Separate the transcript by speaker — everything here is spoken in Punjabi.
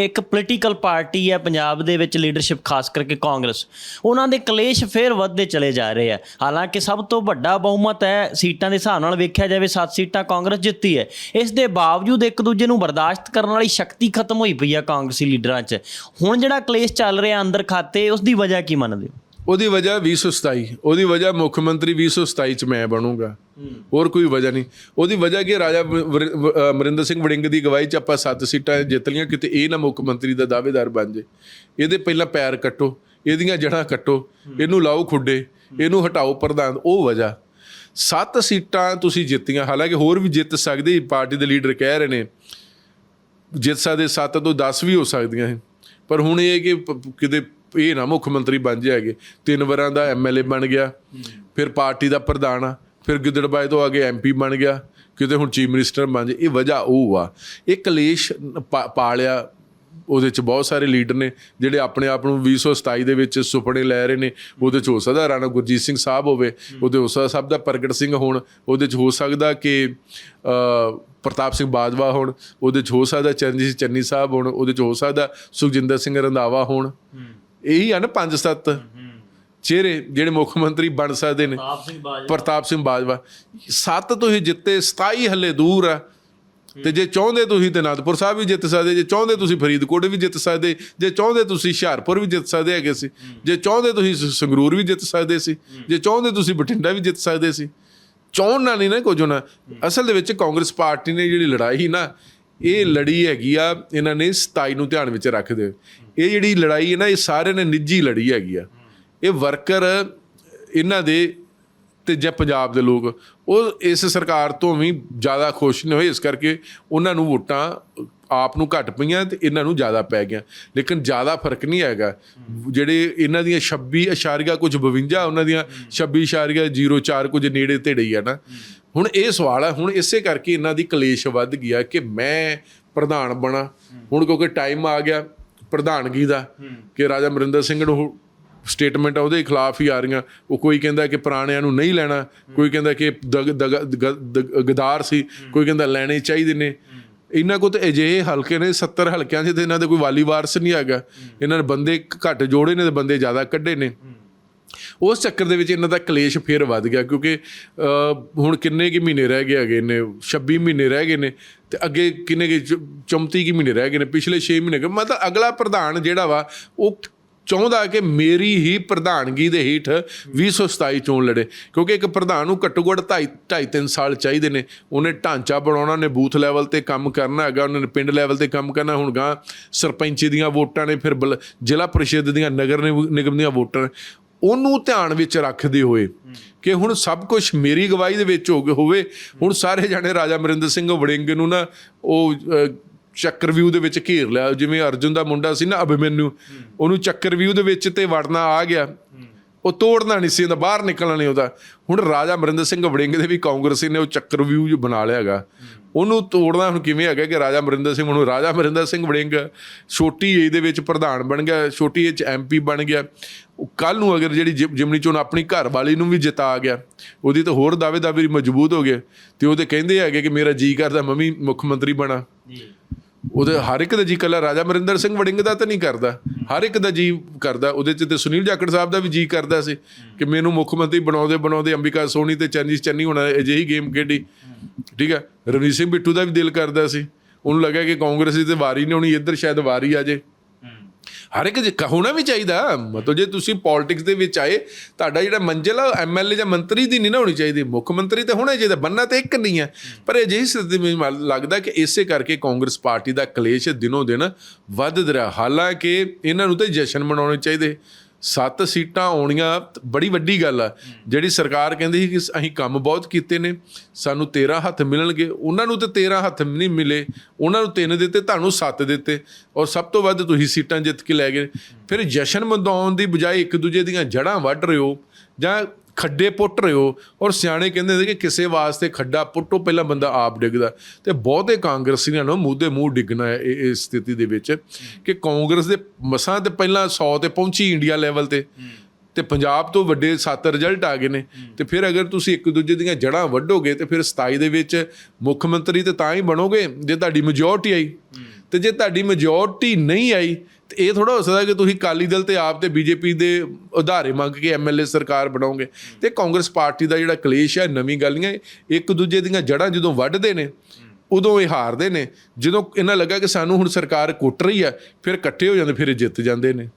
Speaker 1: ਇੱਕ ਪੋਲੀਟੀਕਲ ਪਾਰਟੀ ਹੈ ਪੰਜਾਬ ਦੇ ਵਿੱਚ ਲੀਡਰਸ਼ਿਪ ਖਾਸ ਕਰਕੇ ਕਾਂਗਰਸ। ਉਹਨਾਂ ਦੇ ਕਲੇਸ਼ ਫੇਰ ਵੱਧਦੇ ਚਲੇ ਜਾ ਰਹੇ ਆ। ਹਾਲਾਂਕਿ ਸਭ ਤੋਂ ਵੱਡਾ ਬਹੁਮਤ ਹੈ, ਸੀਟਾਂ ਦੇ ਹਿਸਾਬ ਨਾਲ ਵੇਖਿਆ ਜਾਵੇ 7 ਸੀਟਾਂ ਕਾਂਗਰਸ ਜਿੱਤੀ ਹੈ। ਇਸ ਦੇ ਬਾਵਜੂਦ ਇੱਕ ਦੂਜੇ ਨੂੰ ਬਰਦਾਸ਼ਤ ਕਰਨ ਵਾਲੀ ਸ਼ਕਤੀ ਖਤਮ ਹੋਈ ਪਈ ਆ ਕਾਂਗਰਸੀ ਲੀਡਰਾਂ 'ਚ। ਹੁਣ ਜਿਹੜਾ ਕਲੇਸ਼ ਚੱਲ ਰਿਹਾ ਅੰਦਰ ਖਾਤੇ, ਉਸ ਦੀ ਵਜ੍ਹਾ ਕੀ ਮੰਨਦੇ ਹੋ?
Speaker 2: ਉਹਦੀ ਵਜ੍ਹਾ 2027 ਉਹਦੀ ਵਜ੍ਹਾ ਮੁੱਖ ਮੰਤਰੀ 2027 ਚ ਮੈਂ ਬਣੂੰਗਾ। ਹੋਰ ਕੋਈ ਵਜ੍ਹਾ ਨਹੀਂ। ਉਹਦੀ ਵਜ੍ਹਾ ਕਿ ਰਾਜਾ ਵ- ਅਮਰਿੰਦਰ ਸਿੰਘ ਵੜਿੰਗ ਦੀ ਗਵਾਹੀ ਚ ਆਪਾਂ ਸੱਤ ਸੀਟਾਂ ਜਿੱਤ ਲਈਆਂ, ਕਿਤੇ ਇਹ ਨਾ ਮੁੱਖ ਮੰਤਰੀ ਦਾ ਦਾਅਵੇਦਾਰ ਬਣ ਜੇ। ਇਹਦੇ ਪਹਿਲਾਂ ਪੈਰ ਕੱਟੋ, ਇਹਦੀਆਂ ਜੜ੍ਹਾਂ ਕੱਟੋ, ਇਹਨੂੰ ਲਾਓ ਖੁੱਡੇ, ਇਹਨੂੰ ਹਟਾਓ ਪ੍ਰਧਾਨ, ਉਹ ਵਜ੍ਹਾ। ਸੱਤ ਸੀਟਾਂ ਤੁਸੀਂ ਜਿੱਤੀਆਂ, ਹਾਲਾਂਕਿ ਹੋਰ ਵੀ ਜਿੱਤ ਸਕਦੇ ਪਾਰਟੀ ਦੇ ਲੀਡਰ ਕਹਿ ਰਹੇ ਨੇ, ਜਿੱਤ ਸਕਦੇ 7 ਤੋਂ 10 ਵੀ ਹੋ ਸਕਦੀਆਂ ਪਰ ਹੁਣ ਇਹ ਕਿ ਪ- ਕਿਤੇ ਇਹ ਨਾ ਮੁੱਖ ਮੰਤਰੀ ਬਣ ਜਾਏਗੇ ਤਿੰਨ ਵਾਰਾਂ ਦਾ ਐਮਐਲਏ ਬਣ ਗਿਆ। ਫਿਰ ਪਾਰਟੀ ਦਾ ਪ੍ਰਧਾਨ ਆ। ਫਿਰ ਗਿੱਦੜਬਾਏ ਤੋਂ ਅੱਗੇ ਐਮਪੀ ਬਣ ਗਿਆ। ਕਿਤੇ ਹੁਣ ਚੀਫ ਮਿਨਿਸਟਰ ਬਣ ਜੇ। ਇਹ ਵਜ੍ਹਾ ਉਹ ਆ। ਇਹ ਕਲੇਸ਼ ਪਾ- ਪਾਲਿਆ ਉਹਦੇ ਚ ਬਹੁਤ ਸਾਰੇ ਲੀਡਰ ਨੇ, ਜਿਹੜੇ ਆਪਣੇ ਆਪ ਨੂੰ 2027 ਦੇ ਵਿੱਚ ਸੁਪਨੇ ਲੈ ਰਹੇ ਨੇ। ਉਹਦੇ ਚ ਹੋ ਸਕਦਾ ਰਾਣਾ ਗੁਰਜੀਤ ਸਿੰਘ ਸਾਹਿਬ ਹੋਵੇ। ਉਹਦੇ ਹੋ ਸਕਦਾ ਸਭ ਦਾ ਪ੍ਰਗਟ ਸਿੰਘ ਹੋਣ। ਉਹਦੇ ਚ ਹੋ ਸਕਦਾ ਕਿ ਪ੍ਰਤਾਪ ਸਿੰਘ ਬਾਜਵਾ ਹੋਣ। ਉਹਦੇ ਚ ਹੋ ਸਕਦਾ ਚਰਨਜੀਤ ਚੰਨੀ ਸਾਹਿਬ ਹੋਣ। ਉਹਦੇ ਚ ਹੋ ਸਕਦਾ ਸੁਖਜਿੰਦਰ ਸਿੰਘ ਰੰਧਾਵਾ ਹੋਣ। ਇਹੀ ਆ ਨਾ ਪੰਜ ਸੱਤ। ਚਿਹਰੇ ਜਿਹੜੇ ਮੁੱਖ ਮੰਤਰੀ ਬਣ ਸਕਦੇ ਨੇ।
Speaker 1: ਆਪ ਸਿੰਘ ਬਾਜ
Speaker 2: ਪ੍ਰਤਾਪ ਸਿੰਘ ਬਾਜਵਾ। ਸੱਤ ਤੁਸੀਂ ਜਿੱਤੇ 27 ਹੱਲੇ ਦੂਰ ਆ। ਤੇ ਜੇ ਚਾਹੁੰਦੇ ਤੁਸੀਂ ਤੇ ਅਨੰਦਪੁਰ ਸਾਹਿਬ ਵੀ ਜਿੱਤ ਸਕਦੇ ਜੇ ਚਾਹੁੰਦੇ ਤੁਸੀਂ ਫਰੀਦਕੋਟ ਵੀ ਜਿੱਤ ਸਕਦੇ ਜੇ ਚਾਹੁੰਦੇ ਤੁਸੀਂ ਹੁਸ਼ਿਆਰਪੁਰ ਵੀ ਜਿੱਤ ਸਕਦੇ ਹੈਗੇ ਸੀ ਜੇ ਚਾਹੁੰਦੇ ਤੁਸੀਂ ਸੰਗਰੂਰ ਵੀ ਜਿੱਤ ਸਕਦੇ ਸੀ ਜੇ ਚਾਹੁੰਦੇ ਤੁਸੀਂ ਬਠਿੰਡਾ ਵੀ ਜਿੱਤ ਸਕਦੇ ਸੀ ਚਾਹੁਣ ਨਾਲ ਨਹੀਂ ਨਾ ਕੁਝ ਹੋਣਾ। ਅਸਲ ਦੇ ਵਿੱਚ ਕਾਂਗਰਸ ਪਾਰਟੀ ਨੇ ਜਿਹੜੀ ਲੜਾਈ ਨਾ ਇਹ ਲੜੀ ਹੈਗੀ ਆ ਇਹਨਾਂ ਨੇ 27 ਨੂੰ ਧਿਆਨ ਵਿੱਚ ਰੱਖਦੇ ਇਹ ਜਿਹੜੀ ਲੜਾਈ ਹੈ ਨਾ, ਇਹ ਸਾਰਿਆਂ ਨੇ ਨਿੱਜੀ ਲੜੀ ਹੈਗੀ ਆ। ਇਹ ਵਰਕਰ ਇਹਨਾਂ ਦੇ ਤੇ ਜਾਂ ਪੰਜਾਬ ਦੇ ਲੋਕ, ਉਹ ਇਸ ਸਰਕਾਰ ਤੋਂ ਵੀ ਜ਼ਿਆਦਾ ਖੁਸ਼ ਨਹੀਂ ਹੋਏ। ਇਸ ਕਰਕੇ ਉਹਨਾਂ ਨੂੰ ਵੋਟਾਂ ਆਪ ਨੂੰ ਘੱਟ ਪਈਆਂ ਤੇ ਇਹਨਾਂ ਨੂੰ ਜ਼ਿਆਦਾ ਪੈ ਗਿਆ ਲੇਕਿਨ ਜ਼ਿਆਦਾ ਫ਼ਰਕ ਨਹੀਂ ਹੈਗਾ। ਜਿਹੜੇ ਇਹਨਾਂ ਦੀਆਂ 26 ਅਸ਼ਾਰੀਆ ਕੁਝ 52 ਉਹਨਾਂ ਦੀਆਂ 26 ਅਸ਼ਾਰੀਆ 04 ਕੁਝ ਨੇੜੇ ਤੇੜੇ ਹੀ ਆ ਨਾ। ਹੁਣ ਇਹ ਸਵਾਲ ਹੈ ਹੁਣ ਇਸੇ ਕਰਕੇ ਇਹਨਾਂ ਦੀ ਕਲੇਸ਼ ਵੱਧ ਗਿਆ ਕਿ ਮੈਂ ਪ੍ਰਧਾਨ ਬਣਾ। ਹੁਣ ਕਿਉਂਕਿ ਟਾਈਮ ਆ ਗਿਆ ਪ੍ਰਧਾਨਗੀ ਦਾ ਕਿ ਰਾਜਾ ਅਮਰਿੰਦਰ ਸਿੰਘ ਨੂੰ ਸਟੇਟਮੈਂਟ ਉਹਦੇ ਖਿਲਾਫ ਹੀ ਆ ਰਹੀਆਂ। ਉਹ ਕੋਈ ਕਹਿੰਦਾ ਕਿ ਪੁਰਾਣਿਆਂ ਨੂੰ ਨਹੀਂ ਲੈਣਾ ਕੋਈ ਕਹਿੰਦਾ ਕਿ ਦਗ- ਦਗ- ਗਦਾਰ ਸੀ ਕੋਈ ਕਹਿੰਦਾ ਲੈਣੇ ਚਾਹੀਦੇ ਨੇ। ਇਹਨਾਂ ਕੋ ਤੇ ਅਜਿਹੇ ਹਲਕੇ ਨੇ 70 ਹਲਕਿਆਂ 'ਚ ਤੇ ਇਹਨਾਂ ਦੇ ਕੋਈ ਵਾਲੀ ਵਾਰਸ ਨਹੀਂ ਹੈਗਾ। ਇਹਨਾਂ ਨੇ ਬੰਦੇ ਘੱਟ ਜੋੜੇ ਨੇ ਤੇ ਬੰਦੇ ਜ਼ਿਆਦਾ ਕੱਢੇ ਨੇ। ਉਸ ਚੱਕਰ ਦੇ ਵਿੱਚ ਇਹਨਾਂ ਦਾ ਕਲੇਸ਼ ਫੇਰ ਵੱਧ ਗਿਆ ਕਿਉਂਕਿ ਹੁਣ ਕਿੰਨੇ ਕੀ ਮਹੀਨੇ ਰਹਿ ਗਏ ਹੈਗੇ ਨੇ 26 ਮਹੀਨੇ ਰਹਿ ਗਏ ਨੇ ਤੇ ਅੱਗੇ ਕਿੰਨੇ ਕੀ 34 ਕੀ ਮਹੀਨੇ ਰਹਿ ਗਏ ਨੇ, ਪਿਛਲੇ 6 ਮਹੀਨੇ ਕੁ- ਮਤਲਬ ਅਗਲਾ ਪ੍ਰਧਾਨ ਜਿਹੜਾ ਵਾ, ਉਹ ਚਾਹੁੰਦਾ ਕਿ ਮੇਰੀ ਹੀ ਪ੍ਰਧਾਨਗੀ ਦੇ ਹੇਠ 2027 ਚੋਣ ਲੜੇ, ਕਿਉਂਕਿ ਇੱਕ ਪ੍ਰਧਾਨ ਨੂੰ ਘੱਟੋ ਘੱਟ 2.5 2.5 ਸਾਲ ਚਾਹੀਦੇ ਨੇ, ਉਹਨੇ ਢਾਂਚਾ ਬਣਾਉਣਾ ਨੇ ਬੂਥ ਲੈਵਲ ਤੇ ਕੰਮ ਕਰਨਾ ਹੈਗਾ, ਉਹਨਾਂ ਨੇ ਪਿੰਡ ਲੈਵਲ ਤੇ ਕੰਮ ਕਰਨਾ, ਹੁਣ ਗਾਂ ਸਰਪੰਚੀ ਦੀਆਂ ਵੋਟਾਂ ਨੇ, ਫਿਰ ਬਲ- ਜ਼ਿਲ੍ਹਾ ਪਰਿਸ਼ਦ ਦੀਆਂ, ਨਗਰ ਨਿਗ- ਨਿਗਮ ਦੀਆਂ ਵੋਟਾਂ ਉਹਨੂੰ ਧਿਆਨ ਵਿੱਚ ਰੱਖਦੇ ਹੋਏ ਕਿ ਹੁਣ ਸਭ ਕੁਝ ਮੇਰੀ ਗਵਾਹੀ ਦੇ ਵਿੱਚ ਹੋ ਗਿਆ ਹੋਵੇ। ਹੁਣ ਸਾਰੇ ਜਾਣੇ ਰਾਜਾ ਅਮਰਿੰਦਰ ਸਿੰਘ ਵੜਿੰਗ ਨੂੰ ਨਾ ਉਹ ਚੱਕਰ ਵਿਊ ਦੇ ਵਿੱਚ ਘੇਰ ਲਿਆ। ਜਿਵੇਂ ਅਰਜੁਨ ਦਾ ਮੁੰਡਾ ਸੀ ਨਾ ਅਭਿਮਨਿਊ ਉਹਨੂੰ ਚੱਕਰ ਵਿਊ ਦੇ ਵਿੱਚ ਤੇ ਵੜਨਾ ਆ ਗਿਆ। ਉਹ ਤੋੜਨਾ ਨਹੀਂ ਸੀ, ਉਹਦਾ ਬਾਹਰ ਨਿਕਲਣਾ ਨਹੀਂ ਉਹਦਾ ਹੁਣ ਰਾਜਾ ਅਮਰਿੰਦਰ ਸਿੰਘ ਵੜਿੰਗ ਦੇ ਵੀ ਕਾਂਗਰਸੀ ਨੇ ਉਹ ਚੱਕਰਵਿਊ ਜੋ ਬਣਾ ਲਿਆ ਹੈਗਾ। ਉਹਨੂੰ ਤੋੜਨਾ ਹੁਣ ਕਿਵੇਂ ਹੈਗਾ ਕਿ ਰਾਜਾ ਅਮਰਿੰਦਰ ਸਿੰਘ, ਹੁਣ ਰਾਜਾ ਅਮਰਿੰਦਰ ਸਿੰਘ ਵੜਿੰਗ ਛੋਟੀ ਏਜ ਦੇ ਵਿੱਚ ਪ੍ਰਧਾਨ ਬਣ ਗਿਆ, ਛੋਟੀ ਏਜ ਚ ਐਮਪੀ ਬਣ ਗਿਆ। ਕੱਲ ਨੂੰ ਅਗਰ ਜਿਹੜੀ ਜਿਮ- ਜਿਮਨੀ ਚੋਣ ਆਪਣੀ ਘਰ ਵਾਲੀ ਨੂੰ ਵੀ ਜਿਤਾ ਗਿਆ, ਉਹਦੀ ਤਾਂ ਹੋਰ ਦਾਅਵੇ ਦਾਅਵੇ ਮਜ਼ਬੂਤ ਹੋ ਗਏ। ਤੇ ਉਹਦੇ ਕਹਿੰਦੇ ਹੈਗੇ ਕਿ ਮੇਰਾ ਜੀ ਕਰਦਾ ਮੰਮੀ ਮੁੱਖ ਮੰਤਰੀ ਬਣਾ।
Speaker 1: ਜੀ।
Speaker 2: ਉਹਦੇ ਹਰ ਇੱਕ ਦਾ ਜੀ ਕੱਲਾ ਰਾਜਾ ਮਰਿੰਦਰ ਸਿੰਘ ਵੜਿੰਗ ਦਾ ਤਾਂ ਨਹੀਂ ਕਰਦਾ। ਹਰ ਇੱਕ ਦਾ ਜੀ ਕਰਦਾ। ਉਹਦੇ ਚ ਤੇ ਸੁਨੀਲ ਜਾਖੜ ਸਾਹਿਬ ਦਾ ਵੀ ਜੀ ਕਰਦਾ ਸੀ ਕਿ ਮੈਨੂੰ ਮੁੱਖ ਮੰਤਰੀ ਬਣਾਉਂਦੇ ਬਣਾਉਂਦੇ ਅੰਬਿਕਾ ਸੋਨੀ ਤੇ ਚਰਨਜੀਤ ਚੰਨੀ ਹੋਣਾ ਅਜਿਹੀ ਗੇਮ ਖੇਡੀ। ਠੀਕ ਹੈ? ਰਵਨੀਤ ਸਿੰਘ ਬਿੱਟੂ ਦਾ ਵੀ ਦਿਲ ਕਰਦਾ ਸੀ। ਉਹਨੂੰ ਲੱਗਾ ਕਿ ਕਾਂਗਰਸ ਦੀ ਤੇ ਵਾਰੀ ਨਹੀਂ ਹੋਣੀ, ਇੱਧਰ ਸ਼ਾਇਦ ਵਾਰੀ ਆ ਜੇ। ਹਰ ਇੱਕ ਜੇ ਹੋਣਾ ਵੀ ਚਾਹੀਦਾ। ਮਤਲਬ ਜੇ ਤੁਸੀਂ ਪੋਲਿਟਿਕਸ ਦੇ ਵਿੱਚ ਆਏ, ਤੁਹਾਡਾ ਜਿਹੜਾ ਮੰਜ਼ਿਲ ਆ ਐਮਐਲਏ ਜਾਂ ਮੰਤਰੀ ਦੀ ਨਹੀਂ ਨਾ ਹੋਣੀ ਚਾਹੀਦੀ। ਮੁੱਖ ਮੰਤਰੀ ਤੇ ਹੋਣਾ ਚਾਹੀਦਾ, ਬੰਨਾ ਤੇ ਇੱਕ ਨਹੀਂ ਹੈ ਪਰ ਅਜਿਹੀ ਸਥਿਤੀ ਵਿੱਚ ਮੈਨੂੰ ਲੱਗਦਾ ਕਿ ਇਸੇ ਕਰਕੇ ਕਾਂਗਰਸ ਪਾਰਟੀ ਦਾ ਕਲੇਸ਼ ਦਿਨੋਂ ਦਿਨ ਵੱਧ ਰਿਹਾ। ਹਾਲਾਂਕਿ ਇਹਨਾਂ ਨੂੰ ਤੇ ਜਸ਼ਨ ਮਨਾਉਣੇ ਚਾਹੀਦੇ। ਸੱਤ ਸੀਟਾਂ ਆਉਣੀਆਂ ਬੜੀ ਵੱਡੀ ਗੱਲ ਆ। ਜਿਹੜੀ ਸਰਕਾਰ ਕਹਿੰਦੀ ਸੀ ਕਿ ਅਸੀਂ ਕੰਮ ਬਹੁਤ ਕੀਤੇ ਨੇ ਸਾਨੂੰ 13 ਹੱਥ ਮਿਲਣਗੇ। ਉਹਨਾਂ ਨੂੰ ਤੇ 13 ਹੱਥ ਨਹੀਂ ਮਿਲੇ। ਉਹਨਾਂ ਨੂੰ ਤਿੰਨ ਦਿੱਤੇ ਤੁਹਾਨੂੰ ਸੱਤ ਦਿੱਤੇ। ਔਰ ਸਭ ਤੋਂ ਵੱਧ ਤੁਸੀਂ ਸੀਟਾਂ ਜਿੱਤ ਕੇ ਲੈ ਗਏ। ਫਿਰ ਜਸ਼ਨ ਮਨਾਉਣ ਦੀ ਬਜਾਏ ਇੱਕ ਦੂਜੇ ਦੀਆਂ ਜੜ੍ਹਾਂ ਵੱਢ ਰਹੇ ਹੋ। ਜਾਂ ਖੱਡੇ ਪੁੱਟ ਰਹੇ ਹੋ ਔਰ ਸਿਆਣੇ ਕਹਿੰਦੇ ਨੇ ਕਿ ਕਿਸੇ ਵਾਸਤੇ ਖੱਡਾ ਪੁੱਟੋ, ਪਹਿਲਾਂ ਬੰਦਾ ਆਪ ਡਿੱਗਦਾ। ਤੇ ਬਹੁਤੇ ਕਾਂਗਰਸੀਆਂ ਨੂੰ ਮੂੰਹ ਦੇ ਮੂੰਹ ਡਿੱਗਣਾ ਹੈ ਇਹ, ਇਸ ਸਥਿਤੀ ਦੇ ਵਿੱਚ ਕਿ ਕਾਂਗਰਸ ਦੇ ਮਸਾਂ ਤੇ ਪਹਿਲਾਂ 100 ਤੇ ਪਹੁੰਚੀ ਇੰਡੀਆ ਲੈਵਲ ਤੇ। ਤੇ ਪੰਜਾਬ ਤੋਂ ਵੱਡੇ ਸੱਤ ਰਿਜ਼ਲਟ ਆ ਗਏ ਨੇ। ਤੇ ਫਿਰ ਅਗਰ ਤੁਸੀਂ ਇੱਕ ਦੂਜੇ ਦੀਆਂ ਜੜ੍ਹਾਂ ਵੱਢੋਗੇ ਤੇ ਫਿਰ 27 ਦੇ ਵਿੱਚ ਮੁੱਖ ਮੰਤਰੀ ਤੇ ਤਾਂ ਹੀ ਬਣੋਗੇ ਜੇ ਤੁਹਾਡੀ ਮੈਜੋਰਟੀ ਆਈ। ਤੇ ਜੇ ਤੁਹਾਡੀ ਮੈਜੋਰਟੀ ਨਹੀਂ ਆਈ ਤੇ ਇਹ ਥੋੜਾ ਹੋ ਸਕਦਾ ਕਿ ਤੁਸੀਂ ਕਾਲੀ ਦਲ ਤੇ ਆਪ ਤੇ ਬੀਜੇਪੀ ਦੇ ਉਧਾਰੇ ਮੰਗ ਕੇ ਐਮਐਲਏ ਸਰਕਾਰ ਬਣਾਓਗੇ ਤੇ ਕਾਂਗਰਸ ਪਾਰਟੀ ਦਾ ਜਿਹੜਾ ਕਲੇਸ਼ ਹੈ ਨਵੀਂ ਗੱਲ ਨਹੀਂ ਇੱਕ ਦੂਜੇ ਦੀਆਂ ਜੜ੍ਹਾਂ ਜਦੋਂ ਵੱਢਦੇ ਨੇ ਉਦੋਂ ਇਹ ਹਾਰਦੇ ਨੇ। ਜਦੋਂ ਇਹਨਾਂ ਲੱਗਾ ਕਿ ਸਾਨੂੰ ਹੁਣ ਸਰਕਾਰ ਕੁੱਟ ਰਹੀ ਹੈ ਫਿਰ ਇਕੱਠੇ ਹੋ ਜਾਂਦੇ ਫਿਰ ਜਿੱਤ ਜਾਂਦੇ ਨੇ।